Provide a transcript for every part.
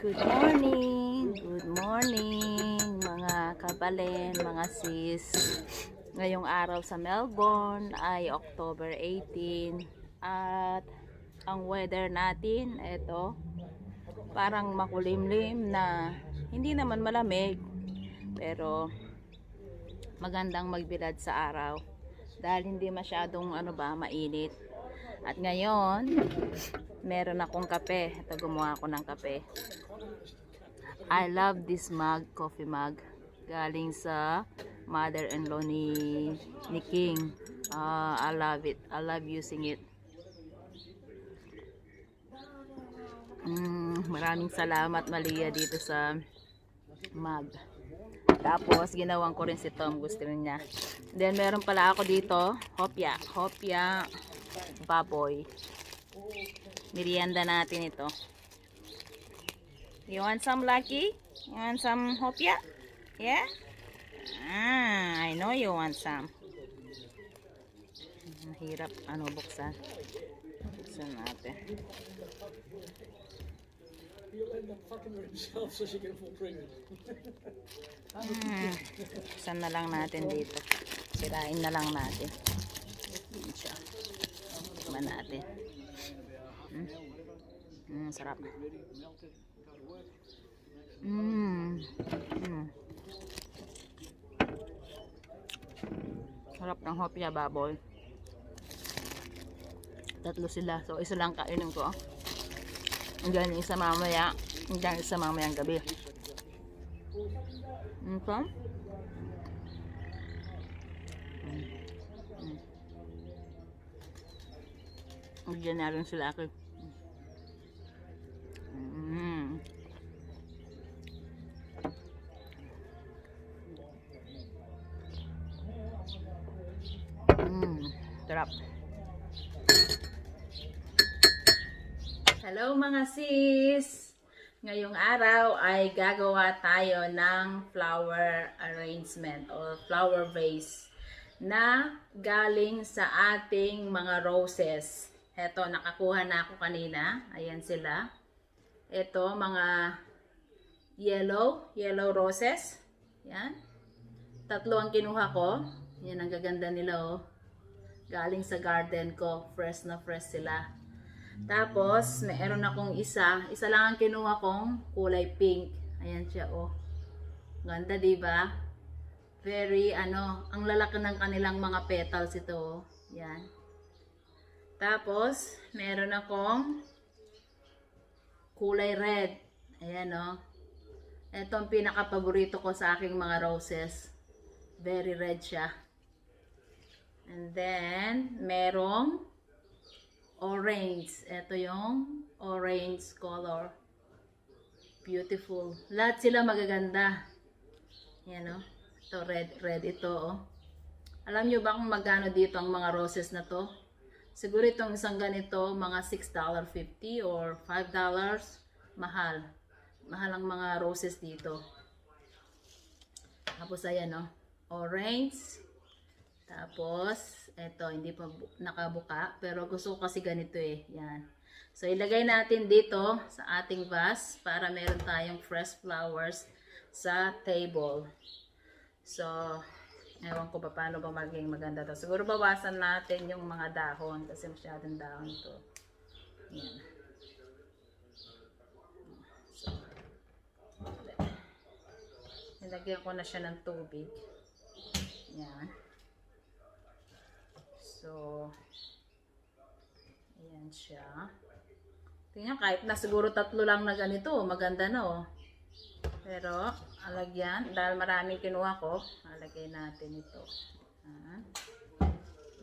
Good morning! Good morning mga kabalen, mga sis. Ngayong araw sa Melbourne ay October 18 at ang weather natin, eto, parang makulimlim na hindi naman malamig pero magandang magbilad sa araw dahil hindi masyadong ano ba, mainit. At ngayon, meron akong kape. Ito, gumawa ako ng kape. I love this mug, coffee mug. Galing sa mother-in-law ni, ni King. Ah, I love it. I love using it. Mm, maraming salamat Malia dito sa mug. Tapos, ginawan ko rin si Tom. Gusto rin niya. Then, meron pala ako dito. Hopya. Hopya baboy. Merienda natin ito. You want some Lucky? You want some hopya? Yeah? Ah, I know you want some. Mahirap ano buksan. Buksan natin. Hmm. Buksan na lang natin dito. Sirain na lang natin. Yan siya. Tikman natin. Hmm. Hmm, sarap. Hmm. Hmm. Sarap ng hopya baboy. Tatlo sila. So, isa lang kainin ko. Hanggang isa mamaya. Hanggang isa mamayang gabi. Okay. Bigyan na rin sila ako. Mm. Mm. Sarap. Hello mga sis! Ngayong araw ay gagawa tayo ng flower arrangement or flower vase na galing sa ating mga roses. Eto, nakakuha na ako kanina. Ayan sila. Ito, mga yellow, yellow roses. Yan. Tatlo ang kinuha ko. Yan ang gaganda nila oh. Galing sa garden ko. Fresh na fresh sila. Tapos, meron akong isa. Isa lang ang kinuha kong kulay pink. Ayan siya oh. Ganda, di ba? Very, ano, ang lalaki ng kanilang mga petals ito. oh. Yan. Tapos, meron akong kulay red. Ayan, oh. Ito ang pinaka-paborito ko sa aking mga roses. Very red siya. And then, merong orange. Ito yung orange color. Beautiful. Lahat sila magaganda. Yan, oh. Ito, red, red ito, oh. Alam nyo ba kung magkano dito ang mga roses na to? Siguro itong isang ganito, mga $6.50 or $5. Mahal. Mahal ang mga roses dito. Tapos ayan no, orange. Tapos, eto, hindi pa bu- nakabuka. Pero gusto ko kasi ganito eh. Yan. So, ilagay natin dito sa ating vase para meron tayong fresh flowers sa table. So, ewan ko pa paano ba maging maganda to. Siguro bawasan natin yung mga dahon kasi masyadong dahon to. Yan. So, nilagyan ko na siya ng tubig. Yan. So, ayan siya. Tingnan, kahit na siguro tatlo lang na ganito, maganda na oh. Pero, alagyan, dahil marami kinuha ko, alagay natin ito. Ah.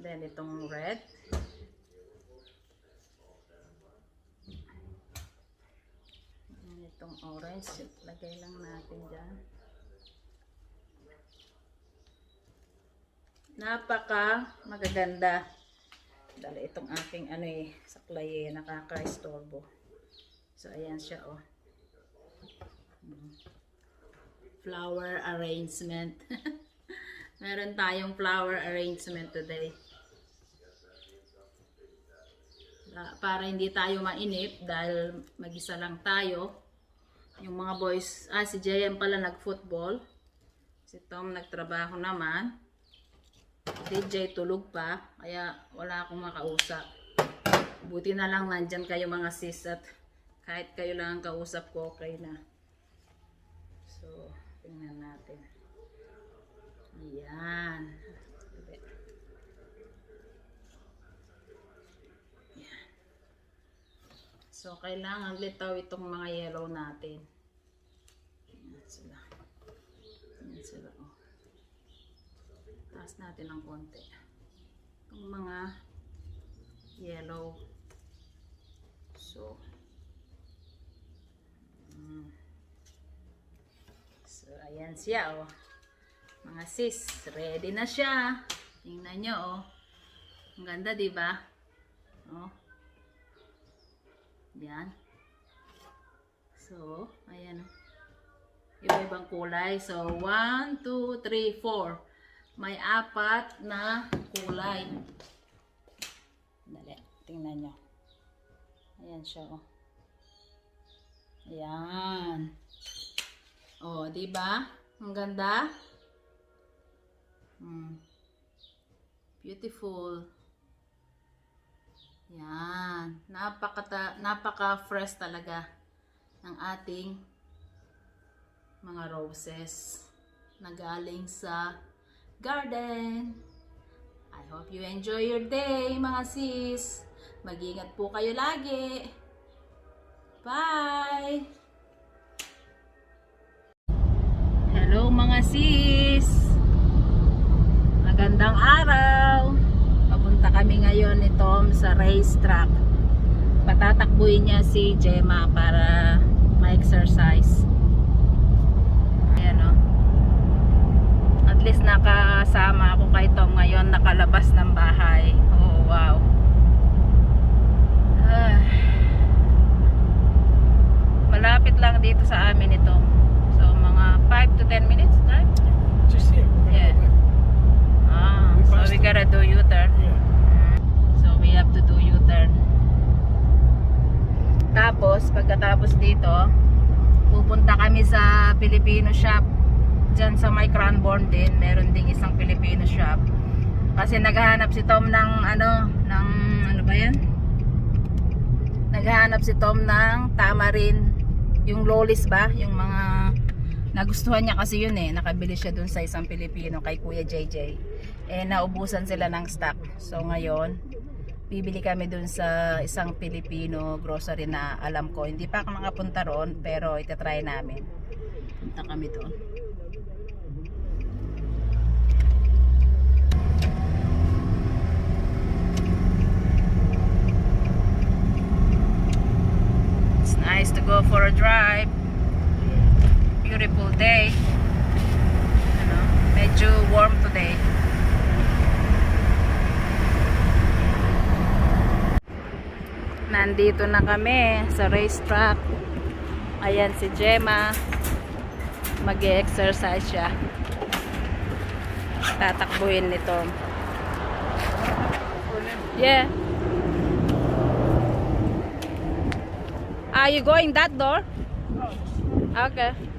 Then, itong red. Ayan, Itong orange, lagay lang natin dyan. Napaka magaganda. Dali itong aking ano eh, saklay eh, nakaka-istorbo. So, ayan siya oh. Flower arrangement. Meron tayong flower arrangement today. Para hindi tayo mainip dahil mag-isa lang tayo. Yung mga boys, ah si JM pala nag-football. Si Tom nagtrabaho naman. DJ tulog pa, kaya wala akong makausap. Buti na lang nandyan kayo mga sis at kahit kayo lang ang kausap ko, okay na. So, tingnan natin. Ayan. Ayan. So, kailangan litaw itong mga yellow natin. Ayan sila. Ayan sila, oh. Taas natin ng konti. Itong mga yellow. So, mm. So ayan siya, oh. Mga sis, ready na siya. Tingnan nyo, oh. Ang ganda, di ba? Oh. Yan. So, ayan, oh. Iba-ibang kulay. So, 1, 2, 3, 4. May apat na kulay. Dali, tingnan nyo. Ayan siya, oh. Ayan. Oh, di ba? Ang ganda. Hmm. Beautiful. Yan. Napaka napaka-fresh talaga ng ating mga roses na galing sa garden. I hope you enjoy your day, mga sis. Mag-ingat po kayo lagi. Bye! Mga sis! Magandang araw! Papunta kami ngayon ni Tom sa racetrack. Patatakbuhin niya si Gemma para ma-exercise. Ayan o. At least nakasama ako kay Tom ngayon nakalabas ng bahay. Oh, wow. Ah. Malapit lang dito sa amin ito. 5 to 10 minutes drive. Just here. Yeah. Ah, We so we it. gotta do U-turn. Yeah. So we have to do U-turn. Tapos, pagkatapos dito, pupunta kami sa Filipino shop. Diyan sa may Cranbourne din, meron ding isang Filipino shop. Kasi naghahanap si Tom ng ano, ng ano ba yan? Naghahanap si Tom ng tamarin. Yung lolis ba? Yung mga nagustuhan niya kasi yun eh. Nakabili siya dun sa isang Pilipino kay Kuya JJ. Eh, naubusan sila ng stock. So ngayon, bibili kami dun sa isang Pilipino grocery na alam ko. Hindi pa ako makapunta roon, pero itatry namin. Punta kami doon. It's nice to go for a drive. Beautiful day. Ano, medyo warm today. Nandito na kami sa racetrack. Ayan si Gemma. Mag-exercise siya. Tatakbuhin nito. Yeah. Are you going that door? Okay.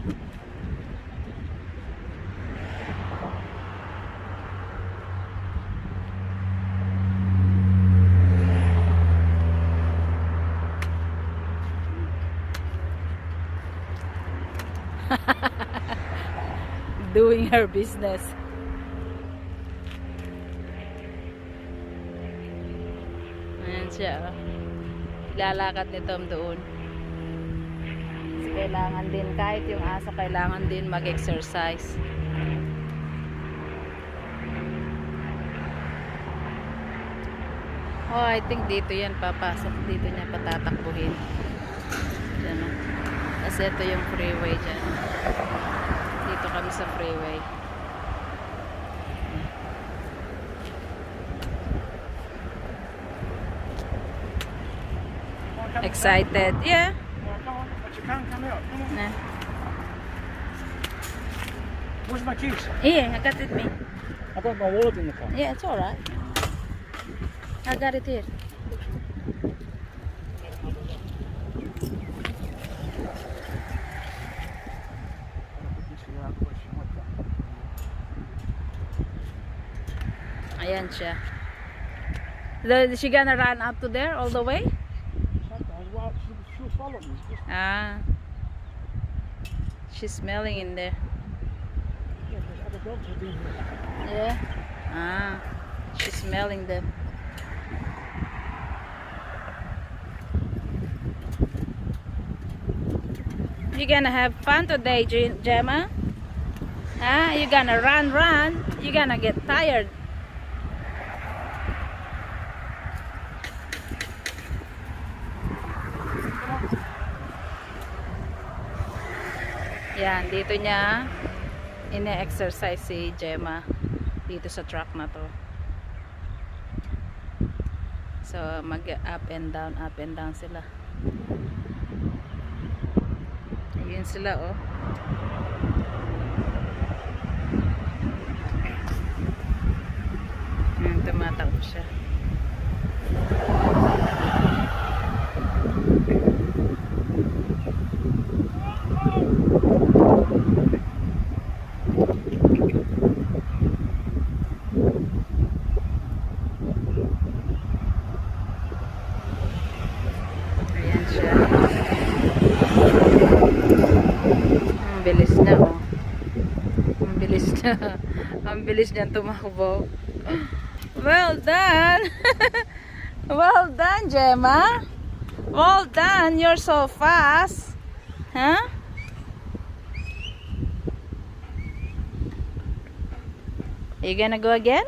Doing her business. Ayan siya. oh. Lalakad ni Tom doon. Kasi kailangan din, kahit yung aso, kailangan din mag-exercise. Oh, I think dito yan papasok. Dito niya patatakbuhin. Diyan, oh. Kasi ito yung freeway dyan. Dito kami sa freeway. Excited. Yeah. Nah. Where's my keys? Yeah, I got it me. I got my wallet in the car. Yeah, it's alright. I got it here. Ayan siya. The- Is she gonna run up to there all the way? Ah. She's smelling in there. Yeah. Ah. She's smelling them. You gonna have fun today, Gemma? Ah, you gonna run, run. You gonna get tired. Yan, dito niya ine-exercise si Gemma dito sa truck na to. So, mag up and down, up and down sila. Ayun sila, oh. Hmm, tumatakbo siya. Ayan siya. Ang bilis na, oh. Ang bilis na. Ang bilis niya tumakbo. Well done! well done, Gemma! Well done! You're so fast! Huh? You gonna go again?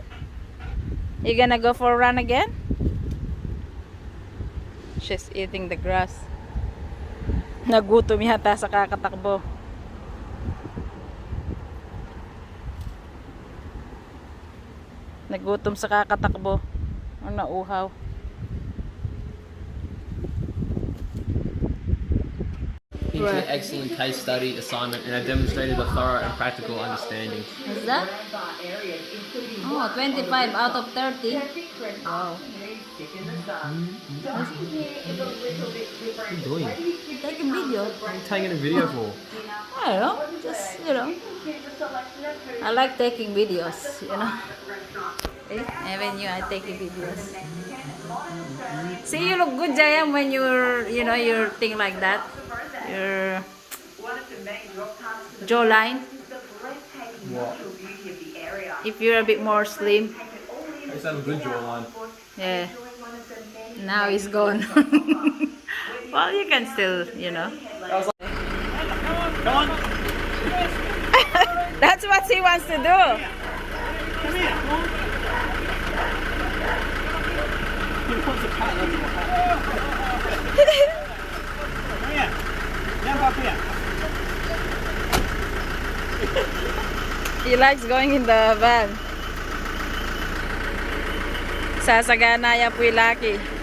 You gonna go for a run again? She's eating the grass. Nagutom yata sa kakatakbo. Nagutom sa kakatakbo. Ang nauhaw. An excellent case study assignment and have demonstrated a thorough and practical understanding. Is that? Oh, 25 out of 30. Wow. What are you doing? Take a video. What are you taking a video for? I don't know. Just, you know. I like taking videos, you know. Eh, even you, I taking videos. See, you look good, Jayam, when you're, you know, you're thing like that. Your jawline. What? If you're a bit more slim. I used have a good jawline. Yeah. Now it's gone. well, you can still, you know. Come on! That's what he wants to do. He likes going in the van. Sasagana ya po yung laki.